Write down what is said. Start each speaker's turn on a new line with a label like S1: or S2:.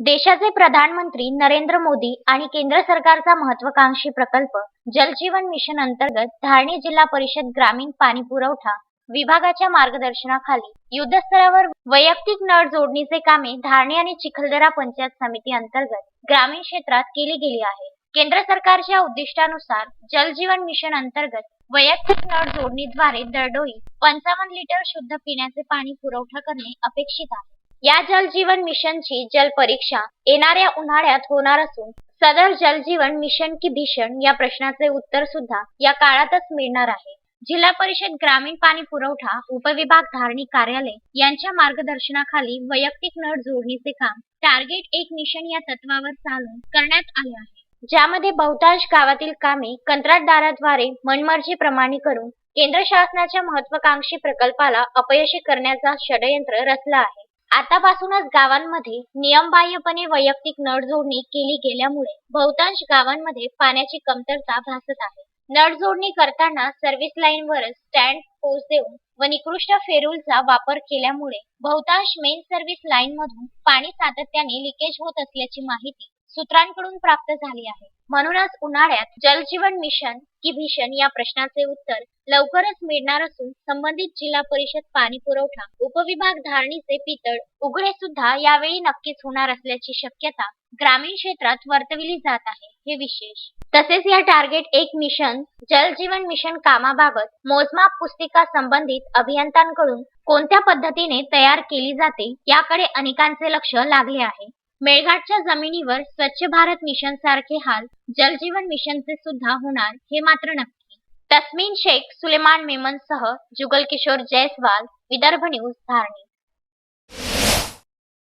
S1: देशाचे प्रधानमंत्री नरेंद्र मोदी आणि केंद्र सरकारचा महत्वाकांक्षी प्रकल्प जलजीवन मिशन अंतर्गत धारणी जिल्हा परिषद ग्रामीण पाणी पुरवठा विभागाच्या मार्गदर्शनाखाली युद्धस्तरावर वैयक्तिक नळ जोडणीचे कामे धारणी आणि चिखलदरा पंचायत समिती अंतर्गत ग्रामीण क्षेत्रात केली गेली आहे. केंद्र सरकारच्या उद्दिष्टानुसार जलजीवन मिशन अंतर्गत वैयक्तिक नळ जोडणीद्वारे दरडोई पंचावन्न लिटर शुद्ध पिण्याचे पाणी पुरवठा करणे अपेक्षित आहे. या जल जीवन मिशनची जल परीक्षा येणाऱ्या उन्हाळ्यात होणार असून सदर जल जीवन मिशन की भीषण या प्रश्नाचे उत्तर सुद्धा या काळातच मिळणार आहे. जिल्हा परिषद ग्रामीण पाणी पुरवठा उपविभाग धारणी कार्यालय यांच्या मार्गदर्शनाखाली वैयक्तिक नळ जोडणीचे काम टार्गेट एक मिशन या तत्वावर चालून करण्यात आले आहे. ज्यामध्ये बहुतांश गावातील कामे कंत्राटदाराद्वारे मनमर्जीप्रमाणे करून केंद्र शासनाच्या महत्वाकांक्षी प्रकल्पाला अपयशी करण्याचा षडयंत्र रचला आहे. आतापासूनच गावांमध्ये नियमबाह्यपणे वैयक्तिक नळजोडणी केली गेल्यामुळे बहुतांश गावांमध्ये पाण्याची कमतरता भासत आहे. नळजोडणी करताना सर्व्हिस लाईनवरच स्टँड पोच देऊन व निकृष्ट फेरूलचा वापर केल्यामुळे बहुतांश मेन सर्व्हिस लाईन मधून पाणी सातत्याने लिकेज होत असल्याची माहिती सूत्रांकडून प्राप्त झाली आहे. म्हणूनच उन्हाळ्यात जल जीवन मिशन की भीषण या प्रश्नाचे उत्तर लवकरच मिळणार असून संबंधित जिल्हा परिषद पाणी पुरवठा उपविभाग धारणीचे पितळ उघडे सुद्धा यावेळी नक्कीच होणार असल्याची शक्यता ग्रामीण क्षेत्रात वर्तविली जात आहे. हे विशेष. तसेच या टार्गेट एक मिशन जल जीवन मिशन कामाबाबत मोजमाप पुस्तिका संबंधित अभियंत्यांकडून कोणत्या पद्धतीने तयार केली जाते याकडे अनेकांचे लक्ष लागले आहे. मेळघाटच्या जमिनीवर स्वच्छ भारत मिशन सारखे हाल जलजीवन मिशनचे सुद्धा होणार हे मात्र नक्की. तस्मीन शेख सुलेमान मेमन सह जुगल किशोर जयस्वाल विदर्भ न्यूज धारणी